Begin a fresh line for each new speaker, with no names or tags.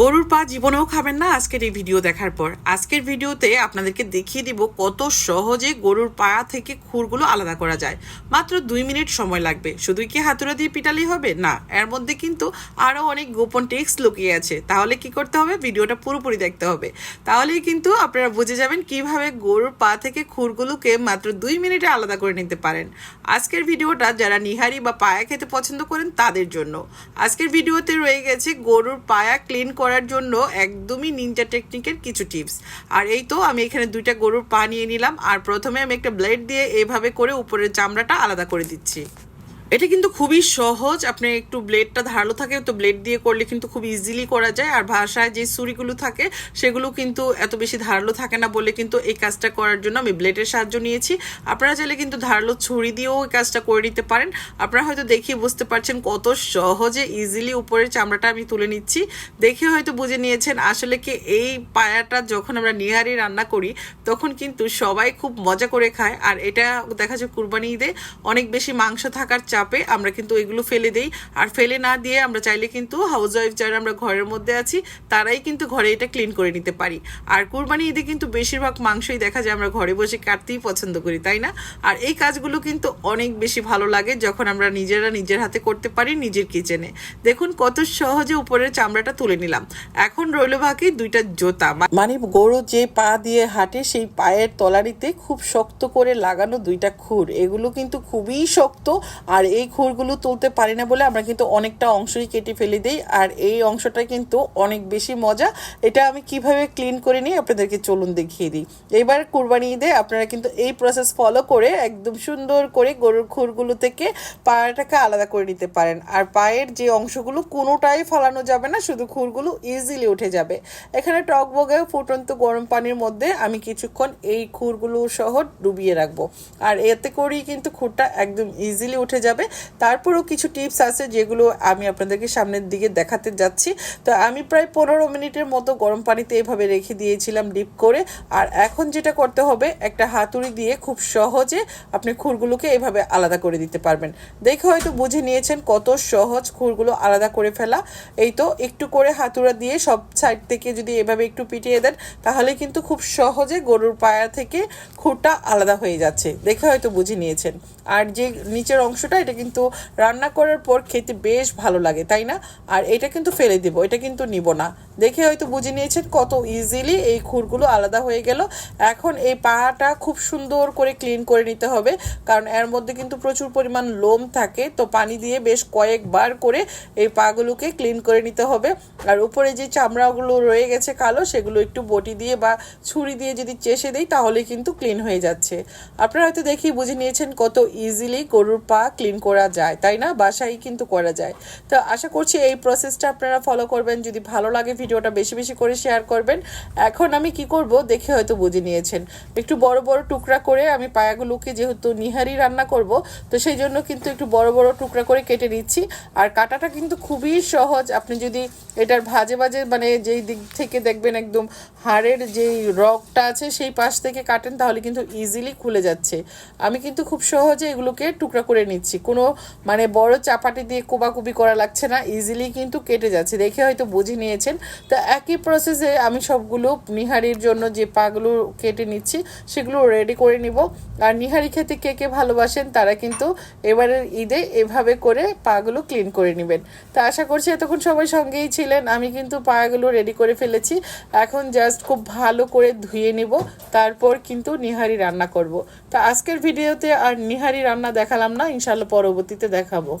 গরুর পা জীবনেও খাবেন না আজকের এই ভিডিও দেখার পর। আজকের ভিডিওতে আপনাদেরকে দেখিয়ে দিব কত সহজে গরুর পা থেকে খুরগুলো আলাদা করা যায়। মাত্র দুই মিনিট সময় লাগবে। শুধুই কি হাতুড়া দিয়ে পিটালেই হবে? না, এর মধ্যে কিন্তু আরও অনেক গোপন টেক্সট লুকিয়ে আছে। তাহলে কি করতে হবে? ভিডিওটা পুরোপুরি দেখতে হবে। তাহলেই কিন্তু আপনারা বুঝে যাবেন কীভাবে গরুর পা থেকে খুরগুলোকে মাত্র দুই মিনিটে আলাদা করে নিতে পারেন। আজকের ভিডিওটা যারা নিহারি বা পায়া খেতে পছন্দ করেন তাদের জন্য। আজকের ভিডিওতে রয়ে গেছে গরুর পায়া ক্লিন করার জন্য একদমই নিনজা টেকনিকের কিছু টিপস আর এই তো আমি এখানে দুইটা গরুর পা নিয়ে নিলাম, আর প্রথমে আমি একটা ব্লেড দিয়ে এভাবে করে উপরের চামড়াটা আলাদা করে দিচ্ছি। এটা কিন্তু খুবই সহজ। আপনি একটু ব্লেডটা ধারালো থাকে তো ব্লেড দিয়ে করলে কিন্তু খুব ইজিলি করা যায়। আর ভাষায় যে ছুরিগুলো থাকে, সেগুলো কিন্তু এত বেশি ধারালো থাকে না বলে কিন্তু এই কাজটা করার জন্য আমি ব্লেডের সাহায্য নিয়েছি। আপনারা চাইলে কিন্তু ধারালো ছুরি দিয়েও এই কাজটা করে নিতে পারেন। আপনারা হয়তো দেখিয়ে বুঝতে পারছেন কত সহজে ইজিলি উপরের চামড়াটা আমি তুলে নিচ্ছি। দেখে হয়তো বুঝে নিয়েছেন আসলে কি এই পায়াটা যখন আমরা নিহারি রান্না করি, তখন কিন্তু সবাই খুব মজা করে খায়। আর এটা দেখা যায় কুরবানি ঈদে অনেক বেশি মাংস থাকার চাপে আমরা কিন্তু এগুলো ফেলে দেই। আর ফেলে না দিয়ে আমরা চাইলে কিন্তু হাউস ওয়াইফ যারা আমরা ঘরের মধ্যে আছি, তারাই কিন্তু ঘরে এটা ক্লিন করে নিতে পারি। আর কুরবানি ঈদে কিন্তু বেশিরভাগ মাংসই দেখা যায় আমরা ঘরে বসে কাটতেই পছন্দ করি, তাই না? আর এই কাজগুলো কিন্তু অনেক বেশি ভালো লাগে যখন আমরা নিজেরা নিজের হাতে করতে পারি নিজের কিচেনে দেখুন কত সহজে উপরের চামড়াটা তুলে নিলাম। এখন রইল বাকি দুইটা জোতা। মানে গরু যে পা দিয়ে হাঁটে সেই পায়ের তলারিতে খুব শক্ত করে লাগানো দুইটা খুর। এগুলো কিন্তু খুবই শক্ত আর এই খুরগুলো তুলতে পারি না বলে আমরা কিন্তু অনেকটা অংশই কেটে ফেলে দিই, আর এই অংশটা কিন্তু অনেক বেশি মজা। এটা আমি কীভাবে ক্লিন করে নিই আপনাদেরকে চলুন দেখিয়ে দিই। এবার কুরবানি ঈদে আপনারা কিন্তু এই প্রসেস ফলো করে একদম সুন্দর করে গরুর খুরগুলো থেকে পায়েরটাকে আলাদা করে নিতে পারেন। আর পায়ের যে অংশগুলো কোনোটাই ফলানো যাবে না, শুধু খুরগুলো ইজিলি উঠে যাবে। এখানে টকবগে ফুটন্ত গরম পানির মধ্যে আমি কিছুক্ষণ এই খুরগুলো সহ ডুবিয়ে রাখব। আর এতে করেই কিন্তু খুরটা একদম ইজিলি উঠে যাবে। তারপরেও কিছু টিপস আছে যেগুলো আমি আপনাদেরকে সামনের দিকে দেখাতে যাচ্ছি। তো আমি প্রায় পনেরো মিনিটের মতো গরম পানিতে এভাবে রেখে দিয়েছিলাম ডিপ করে। আর এখন যেটা করতে হবে, একটা হাতুড়ি দিয়ে খুব সহজে আপনি খুরগুলোকে এভাবে আলাদা করে দিতে পারবেন। দেখে হয়তো বুঝে নিয়েছেন কত সহজ খুরগুলো আলাদা করে ফেলা। এই তো একটু করে হাতুড়া দিয়ে সব সাইড থেকে যদি এভাবে একটু পিটিয়ে দেন, তাহলে কিন্তু খুব সহজে গরুর পায়া থেকে খুরটা আলাদা হয়ে যাচ্ছে। দেখে হয়তো বুঝে নিয়েছেন। আর যে নিচের অংশটা এটা কিন্তু রান্না করার পর খেতে বেশ ভালো লাগে, তাই না? আর এটা কিন্তু ফেলে দেবো, এটা কিন্তু নিব না। দেখে হয়তো বুঝে নিয়েছেন কত ইজিলি এই খুরগুলো আলাদা হয়ে গেল। এখন এই পাটা খুব সুন্দর করে ক্লিন করে নিতে হবে, কারণ এর মধ্যে কিন্তু প্রচুর পরিমাণ লোম থাকে। তো পানি দিয়ে বেশ কয়েকবার করে এই পাগুলোকে ক্লিন করে নিতে হবে। আর উপরে যে চামড়াগুলো রয়ে গেছে কালো, সেগুলো একটু বটি দিয়ে বা ছুরি দিয়ে যদি চেষে দিই, তাহলে কিন্তু ক্লিন হয়ে যাচ্ছে। আপনারা হয়তো দেখি বুঝে নিয়েছেন কত ইজিলি গরুর পা ক্লিন করা যায়, তাই না? বাসায় কিন্তু করা যায়। তো আশা করছি এই প্রসেসটা আপনারা ফলো করবেন। যদি ভালো লাগে ভিডিওটা বেশি বেশি করে শেয়ার করবেন। এখন আমি কি করব? দেখে হয়তো বুঝে নিয়েছেন। একটু বড় বড় টুকরা করে আমি পায়াগুলোকে যেহেতু নিহারি রান্না করব, তো সেই জন্য কিন্তু একটু বড় বড় টুকরা করে কেটে নিচ্ছি। আর কাটাটা কিন্তু খুবই সহজ। আপনি যদি এটার ভাজে ভাজে মানে যেই দিক থেকে দেখবেন একদম হাড়ের যেই রগটা আছে সেই পাশ থেকে কাটেন, তাহলে কিন্তু ইজিলি খুলে যাচ্ছে। আমি কিন্তু খুব সহজে এগুলোকে টুকরা করে নিচ্ছি। কোনো মানে বড় চাপাটি দিয়ে কোবাকুবি করা লাগছে না ইজিলি কিন্তু কেটে যাচ্ছে। দেখে হয়তো বুঝে নিয়েছেন। তো একই প্রসেসে আমি সবগুলো নিহারির জন্য যে পাগুলো কেটে নিচ্ছি, সেগুলো রেডি করে নিব। আর নিহারি খেতে কে কে ভালোবাসেন, তারা কিন্তু এবারের ঈদে এভাবে করে পাগুলো ক্লিন করে নেবেন। তো আশা করছি এতক্ষণ সবাই সঙ্গেই ছিলেন। আমি কিন্তু পাগুলো রেডি করে ফেলেছি। এখন জাস্ট খুব ভালো করে ধুয়ে নিব, তারপর কিন্তু নিহারি রান্না করব। তো আজকের ভিডিওতে আর নিহারি রান্না দেখালাম না ইনশাল্লাহ পরবর্তীতে দেখাবো।